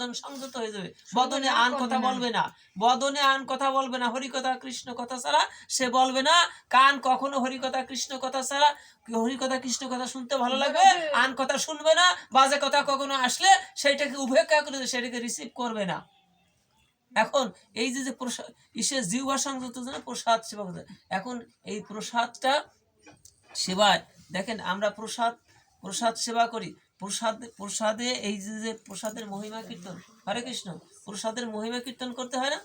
বদন সংযত হয়ে যাবে। বদনে আন কথা বলবে না। বদনে আন কথা বলবে না হরি কথা কৃষ্ণ কথা ছাড়া সে বলবে না। কান কখনো হরি কথা কৃষ্ণ কথা ছাড়া হরি কথা কৃষ্ণ কথা শুনতে ভালো লাগবে আন কথা শুনবে না বাজে কথা কখনো আসলে সেইটাকে উপেক্ষা করে সেটাকে রিসিভ করবে না। এখন এই যে যে প্রসাদ ইসে জিহ্বা সংযত প্রসাদ সেবা এখন এই প্রসাদটা সেবায় দেখেন আমরা প্রসাদ প্রসাদ সেবা করি। প্রসাদ প্রসাদে এই যে প্রসাদের মহিমা কীর্তন, হরে কৃষ্ণ, প্রসাদের মহিমা কীর্তন করতে হয় না?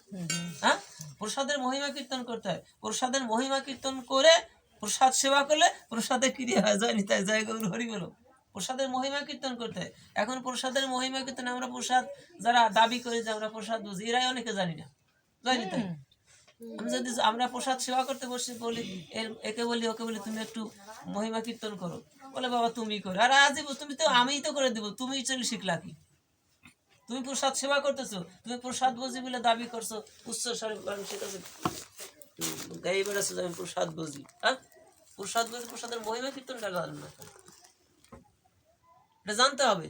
হ্যাঁ? প্রসাদের মহিমা কীর্তন করতে হয়। প্রসাদের মহিমা কীর্তন করে প্রসাদ সেবা করলে প্রসাদে ক্রিয়া হয়। জয় নিতাই, জয় গৌর, হরি বলো। প্রসাদের মহিমা কীর্তন করতে হয়। এখন প্রসাদের মহিমা কীর্তন আমরা প্রসাদ যারা দাবি করে যে আমরা প্রসাদ বুঝি, এরাই অনেকে জানি না। জয় নিতাই। আমি যদি আমরা প্রসাদ সেবা করতে বসে বলি, এর একে বলি, ওকে বলি, তুমি একটু মহিমা কীর্তন করো। বলে, বাবা, তুমি করো। আর আজ তুমি তো আমিই তো করে দেবো। তুমি চলে শিখলা কি? তুমি প্রসাদ সেবা করতেছো, তুমি প্রসাদ বুঝি বলে দাবি করছ, উচ্চ স্বরে মানুষের কাছে গাই বেড়াচ্ছো আমি প্রসাদ বুঝি। হ্যাঁ? প্রসাদ বুঝি, প্রসাদের মহিমা কীর্তনটা জানেন না। এটা জানতে হবে।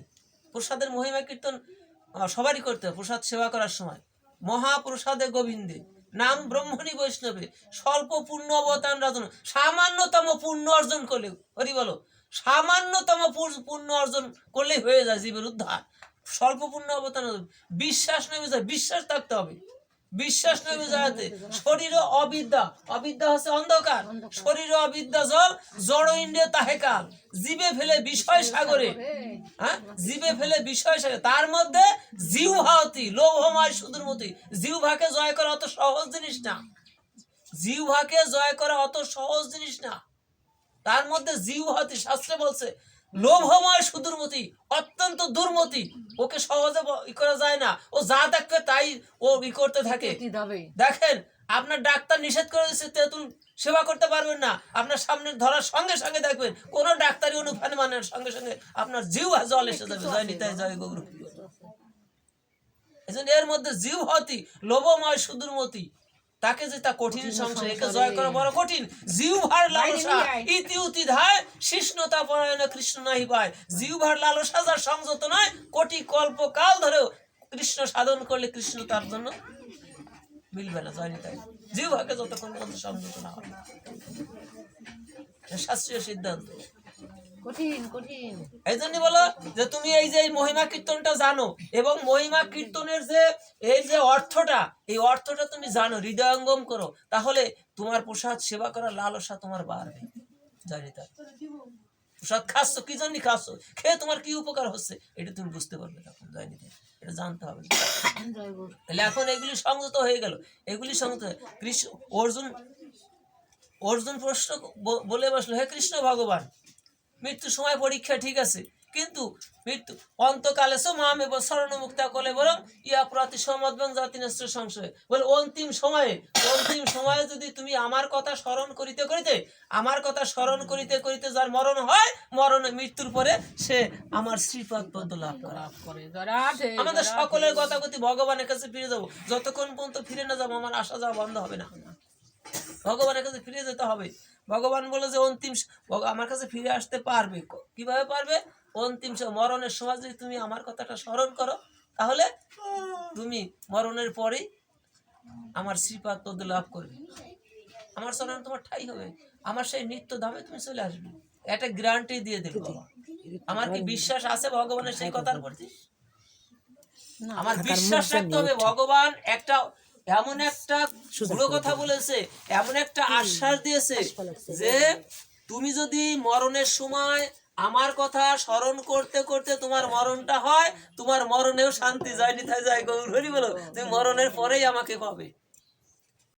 প্রসাদের মহিমা কীর্তন সবারই করতে হবে। প্রসাদ সেবা করার সময়। মহাপ্রসাদে গোবিন্দে। নাম ব্রহ্মণী বৈষ্ণবে, স্বল্প পূর্ণ অবতান রাজন সামান্যতম পূর্ণ অর্জন করলে হরি বলো, সামান্যতম পূর্ণ অর্জন করলেই হয়ে যায় জীবের উদ্ধার। স্বল্প পূর্ণ অবতান বিশ্বাস নেমে যায় বিশ্বাস থাকতে হবে। বিশ্বাস নেমে যাতে শরীর অবিদ্যা। অবিদ্যা হচ্ছে অন্ধকার। শরীর অবিদ্যা জল জড় ইন্দ্রিয় তাহে কাল জীবে ফেলে বিষয় সাগরে। হ্যাঁ? জীবে ফেলে বিষয় সাগরে। তার মধ্যে জিহ্বাতি লোভময় সুদূরমতি। জিহ্বাকে জয় করা অত সহজ জিনিস না। জিহ্বাকে জয় করা অত সহজ জিনিস না। তার মধ্যে জিহ্বাতি শাস্ত্রে বলছে লোভময় সুদূরমতি অত্যন্ত দুর্মতি। ওকে সহজে ই করা যায় না। ও যা দেখবে তাই ও ই করতে থাকে। দেখেন আপনার ডাক্তার নিষেধ করে দিচ্ছে তেঁতুল সেবা করতে পারবেন না। আপনার সামনে ধরার সঙ্গে সঙ্গে দেখবেন কোনো ডাক্তারি অনুফান মানে সঙ্গে সঙ্গে আপনার জিউ জল এসে যাবে। জয় নিতাই জয় গৌর এজন্য এর মধ্যে জিউ হতি লোভময় সুদূরমতি। তাকে যে তা কঠিন সংসার একে জয় করা বড় কঠিন। জিউ ভার লালসা ইতি উতি ধায় শিষ্ণতা পরায়ণ কৃষ্ণ নাহি পায়। জিউ ভার লালসা যার সংযত নয় কোটি কল্প কাল ধরেও কৃষ্ণ সাধন করলে কৃষ্ণ তার জন্য মিলবে না জয় নিতাই জিউ ভাগে যতক্ষণ পর্যন্ত সংযত না হয়। শাস্ত্রীয় সিদ্ধান্ত। এই জন্য বলো যে তুমি এই যে মহিমা কীর্তনটা জানো এবং মহিমা কীর্তনের যে এই যে অর্থটা, এই অর্থটা তুমি জানো হৃদয়ঙ্গম করো, তাহলে তোমার প্রসাদ সেবা করার লালসা তোমার বাড়বে। জানি তা প্রসাদ খাচ্ছ, কি জন্য খাচ্ছ? খেয়ে তোমার কি উপকার হচ্ছে? এটা তুমি বুঝতে পারবে তখন জানি এটা জানতে হবে। তাহলে এখন এগুলি সংযত হয়ে গেল। এগুলি সংযত কৃষ্ণ অর্জুন অর্জুন প্রশ্ন বলে বসল, হে কৃষ্ণ ভগবান মৃত্যু সময় পরীক্ষা ঠিক আছে। কিন্তু মৃত্যু অন্তকালে সো মামে শরণ মুক্তা কলে বরং ইয়া প্রতি সমদ্বং জাতি নষ্ট সংশয়। বলে অন্তিম সময়ে অন্তিম সময়ে যদি তুমি আমার কথা স্মরণ করিতে করিতে আমার কথা স্মরণ করিতে করিতে যার মরণ হয় মরণে মৃত্যুর পরে সে আমার শ্রীপদ পদ্ম লাভ করে। আমাদের সকলের গতাগতি ভগবানের কাছে ফিরে যাব। যতক্ষণ পর্যন্ত ফিরে না যাব আমার আসা যাওয়া বন্ধ হবে না। ভগবানের কাছে ফিরে যেতে হবে। ভগবান বলে যে অন্তিম আমার কাছে ফিরে আসতে পারবে কীভাবে পারবে? অন্তিম মরণের সময় যদি তুমি আমার কথাটা স্মরণ করো তাহলে তুমি মরণের পরেই আমার শ্রীপাদ পদ লাভ করবে। আমার স্মরণ তোমার ঠাই হবে। আমার সেই নিত্য দামে তুমি চলে আসবে। একটা গ্যারান্টি দিয়ে দেবো। আমার কি বিশ্বাস আছে ভগবানের সেই কথার প্রতি? আমার বিশ্বাস রাখতে হবে ভগবান একটা এমন একটা ভালো কথা বলেছে এমন একটা আশ্বাস দিয়েছে যে তুমি যদি মরণের সময় আমার কথা স্মরণ করতে করতে তোমার মরণটা হয় তোমার মরণেও শান্তি যায়নি তাই যায় গৌর হরি বলো। তুমি মরণের পরেই আমাকে পাবে।